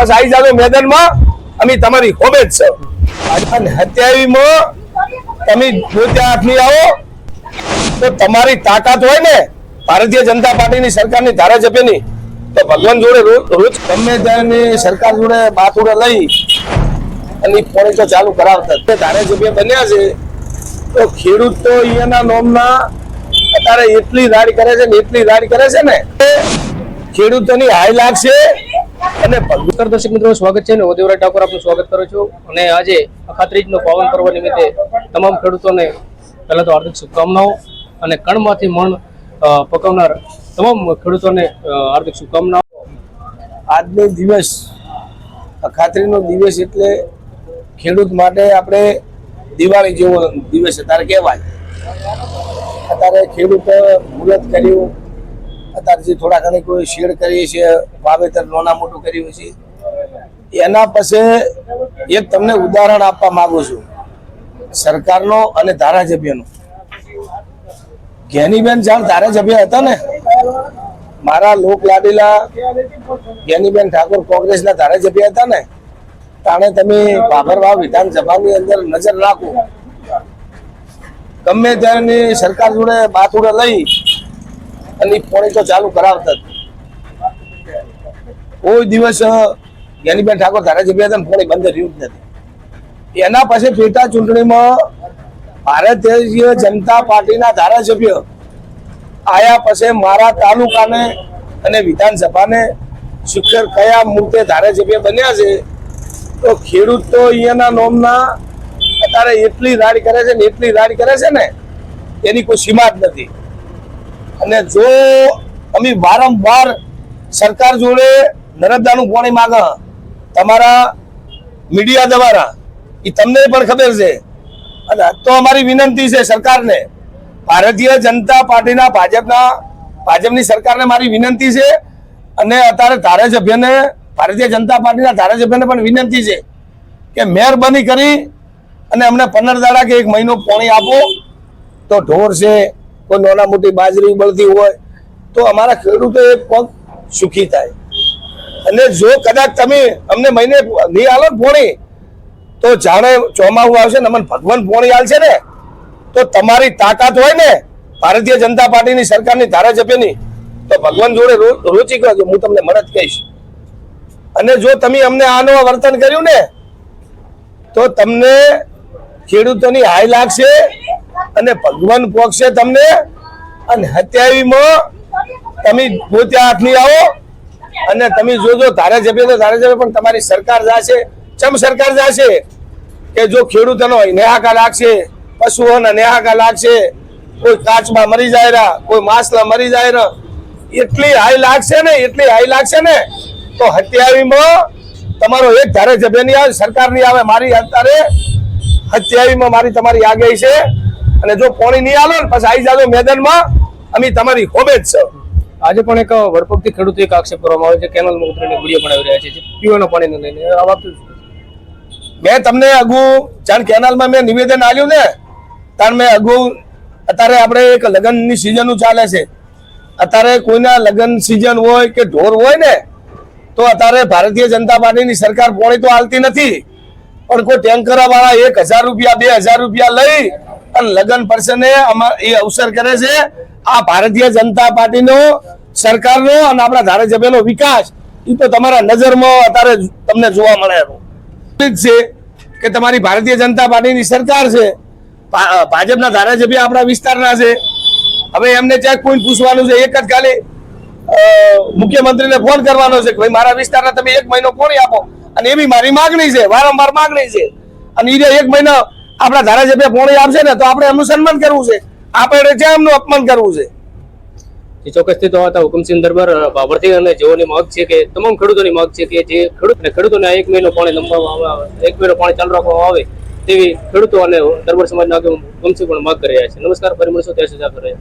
પછી આવી જાજો મેદાનમાં. અમે તમારી હોબે જ છે. તમે પોતે હાથની આવો. તો તમારી તાકાત હોય ને, ભારતીય જનતા પાર્ટીની સરકારની ધારાસભ્યની તો ભગવાન જોડે રોજ ગમે ત્યાંની સરકાર જોડે બાથુડે લઈ અને ઈ તો ચાલુ કરાવતા તે ધારાસભ્ય બન્યા છે. તો ખેડૂત તો અહીંયાના નોમના અત્યારે એટલી રાડ કરે છે ને, એટલી રાડ કરે છે ને ખેડૂતોની હાય લાગશે અને નમસ્કાર દર્શક મિત્રો સ્વાગત છે હું દેવરાજ ઠાકોર આપનું સ્વાગત કરું છું. અને આજે અખાત્રીજનો પાવન પર્વ નિમિત્તે તમામ ખેડૂતોને પહેલાં તો હાર્દિક શુભકામનાઓ અને કણમાંથી મણ પકવનાર તમામ ખેડૂતોને હાર્દિક શુભકામનાઓ. આજનો દિવસ અખાત્રીનો દિવસ એટલે ખેડૂત માટે આપણે દિવાળી જેવો દિવસ અત્યારે કહેવાય. અત્યારે ખેડૂત મુહૂર્ત કર્યું. અત્યારે જે થોડા ઘણી કોઈ શેડ કરીએ છીએ, વાવેતર નાના મોટું કર્યું છે, એના પછી એક તમને ઉદાહરણ આપવા માંગુ છું. સરકારનો અને ધારાસભ્યનો. ઘેનીબેન જાણ ધારાસભ્ય હતા ને? મારા લોક લાડીલા ઘેનીબેન ઠાકોર કોંગ્રેસના ધારાસભ્ય હતા ને? તાણે તમે ભાભરવા વિધાનસભાની અંદર નજર રાખો. ગમે ત્યારે સરકાર જોડે બાથુડે લઈ અને પોણી તો ચાલુ કરાવતા કોઈ દિવસ જ્ઞાનીબેન ઠાકોર ધારાસભ્ય હતા પોણી બંધ રહ્યું જ નથી. એના પછી પેટા ચૂંટણીમાં ભારતીય જનતા પાર્ટીના ધારાસભ્ય આયા પછી મારા તાલુકાને અને વિધાનસભાને શિખર કયા મુદ્દે ધારાસભ્ય બન્યા છે, તો ખેડૂત તો અહીંયાના નોમના અત્યારે એટલી રાડ કરે છે ને, એટલી રાડ કરે છે ને, એની કોઈ સીમા જ નથી. અને જો અમે વારંવાર સરકાર જોડે નર્મદાનું પાણી માંગ, તમારા મીડિયા દ્વારા એ તમને પણ ખબર છે. અને તો અમારી વિનંતી છે સરકારને. ભારતીય જનતા પાર્ટીના ભાજપના, ભાજપની સરકારને મારી વિનંતી છે. અને અત્યારે ધારાસભ્યને, ભારતીય જનતા પાર્ટીના ધારાસભ્યને પણ વિનંતી છે કે મહેરબાની કરી અને અમને પંદર દાડા કે એક મહિનો પાણી આપો. તો ઢોર છે કોઈ નાના મોટી બાજરી બળતી હોય, તો અમારા ખેડૂતો એક પગ સુખી થાય. અને જો કદાચ તમે અમને મહિને નહીં આલો પોણી, તો જાણે ચોમાસું આવશે ને અમને ભગવાન પોણી આલશે ને, તો તમારી તાકાત હોય ને, ભારતીય જનતા પાર્ટીની સરકારની ધારાસભ્યની તો ભગવાન જોડે રોચી કરજો હું તમને મદદ કહીશ અને જો તમે અમને આનું વર્તન કર્યું ને, તો તમને ખેડૂતોની હાય લાગશે અને ભગવાન પોક્ષે તમને અને હત્યાવીમાં તમે પોતે હાથની આવો. અને તમે જોજો ધારાસભ્ય તો ધારાસભ્ય પણ તમારી સરકાર જાશે. ચમ સરકાર જાશે? કે જો ખેડૂતોનો નેહાકા લાગશે, પશુઓના નેહાકા લાગશે, કોઈ કાચમાં મરી જાય રહ્યા, કોઈ માસલા મરી જાય રહ્યા. એટલી હાઈ લાગશે ને, એટલી હાઈ લાગશે ને, તો હત્યાવીમાં તમારો એક ધારે જબે નહીં આવે, સરકાર નહીં આવે. મારી અત્યારે હત્યાવીમાં મારી તમારી આગાહી છે. અને જો પોણી નહીં આવે ને પછી આવી જાજો મેદાનમાં અમે તમારી હોમે જ છે. આજે પણ એક વડપગથી ખેડૂતો એક આક્ષેપ કરવામાં આવે છે કેનાલમાં ઉતરીને ગુડિયા બનાવી રહ્યા છે પીવાના પાણીને લઈને. આ વાત મેં તમને અગુ જાણ કેનાલમાં મેં નિવેદન આપ્યું ને ત્યારે મેં અગુ અત્યારે આપણે એક લગ્નની સિઝન ચાલે છે. અત્યારે કોઈના લગ્ન સિઝન હોય કે ઢોર હોય ને તો અત્યારે ભારતીય જનતા પાર્ટીની સરકાર પોણી તો હાલતી નથી. પણ કોઈ ટેન્કર વાળા એક હજાર રૂપિયા બે હજાર રૂપિયા લઈ અને લગ્ન પ્રસંગે એ અવસર કરે છે, આ ભારતીય જનતા પાર્ટીનો સરકારનો અને આપણા ધારાસભ્યનો વિકાસ એ તો તમારા નજરમાં અત્યારે તમને જોવા મળે છે કે તમારી ભારતીય જનતા પાર્ટીની સરકાર છે ભાજપના ધારાસભ્ય આપણા વિસ્તારના છે. હવે એમને ચેક પોઈન્ટ પૂછવાનું છે, એક જ ખાલી મુખ્યમંત્રીને ફોન કરવાનો છે કે ભાઈ, મારા વિસ્તારના તમે એક મહિનો કોણ આપો? અને એવી મારી માગણી છે, વારંવાર માગણી છે. અને એ એક મહિનો આપણા ધારાસભ્ય પોણી આપશે ને તો આપણે એમનું સન્માન કરવું છે. આપણે જ્યાં એમનું અપમાન કરવું છે. ચોક્કસથી તો હતા હુકમસિંહ દરબાર બાબરથી અને જેઓની માંગ છે કે તમામ ખેડૂતોની માંગ છે કે જે ખેડૂત ખેડૂતોને એક મહિનો પાણી લંબાવવામાં આવે, એક મહિનો પાણી ચાલુ રાખવામાં આવે તેવી ખેડૂતો અને દરબાર સમાજના હુકમસિંહ પણ માંગ કરી રહ્યા છે. નમસ્કાર, ફરી મળીશું. ત્યાં સુધી